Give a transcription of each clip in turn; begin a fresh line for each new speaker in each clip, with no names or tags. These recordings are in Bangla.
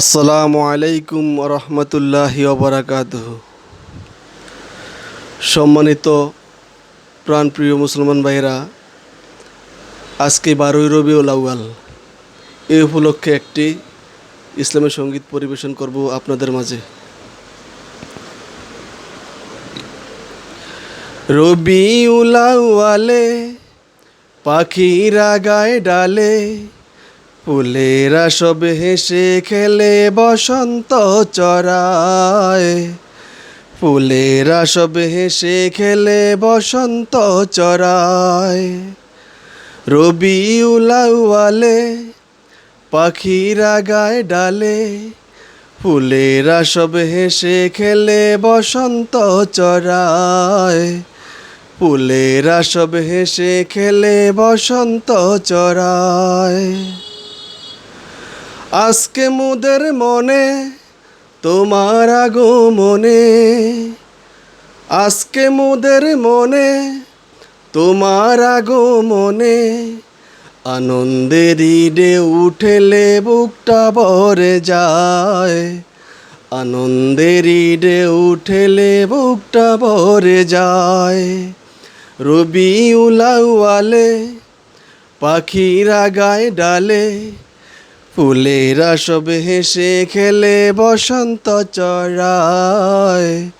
আসসালামু আলাইকুম রহমতুল্লাহ ওবরাকাত সম্মানিত প্রাণপ্রিয় মুসলমান ভাইরা আজকে বারোই রবিউল আউয়াল। এই উপলক্ষে একটি ইসলামী সংগীত পরিবেশন করব আপনাদের মাঝে। রবিউল আউয়ালে পাখিরা গায়ে ডালে ফুলেরা সব হেসে খেলে বসন্ত চড়ায়। ফুলেরা সব হেসে খেলে বসন্ত চড়ায়। রবি উলাউয়ালে পাখিরা গায়ে ডালে, ফুলেরা সব হেসে খেলে বসন্ত চড়ায়। ফুলেরা সব হেসে খেলে বসন্ত চড়ায়। আজকে মুদের মনে, তোমার আগো মনে আজকে মুদের মনে, তোমার আগো মনে আনন্দের ইডে উঠেলে বুকটা ভরে যায়। আনন্দের ইডে উঠেলে বুকটা ভরে যায়। রবি উলাউয়ালে পাখিরা গায়ে ডালে ফুলেরা সব হেসে খেলে বসন্ত চড়ায়।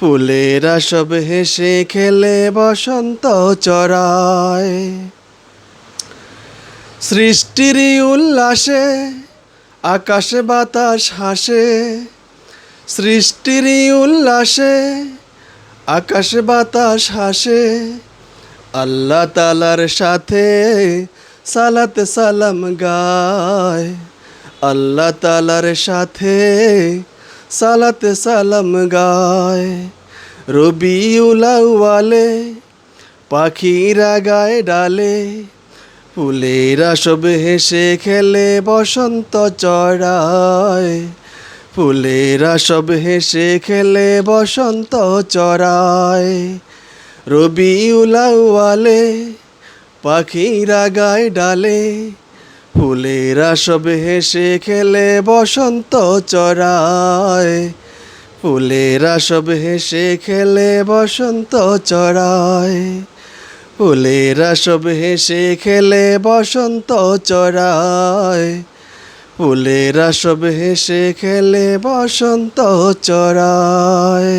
ফুলেরা সব হেসে খেলে বসন্ত চড়ায়। সৃষ্টির উল্লাসে আকাশে বাতাস হাসে। সৃষ্টির উল্লাসে আকাশে বাতাস হাসে। আল্লাহ তালার সাথে সালাত সালাম গায়। আল্লাহ তালার সাথে সালাত সালাম গায়। রবি উলাউয়ালে পাখিরা গায়ে ডালে, ফুলেরা সব হেসে খেলে বসন্ত চড়ায়। ফুলেরা সব হেসে খেলে বসন্ত চড়ায়। রবি উলাউয়ালে পাখিরা গায়ে ডালে ফুলেরা সব হেসে খেলে বসন্ত চড়ায়। ফুলেরা সব হেসে খেলে বসন্ত চড়ায়। ফুলেরা সব হেসে খেলে বসন্ত চড়ায়। ফুলেরা সব হেসে খেলে বসন্ত চড়ায়।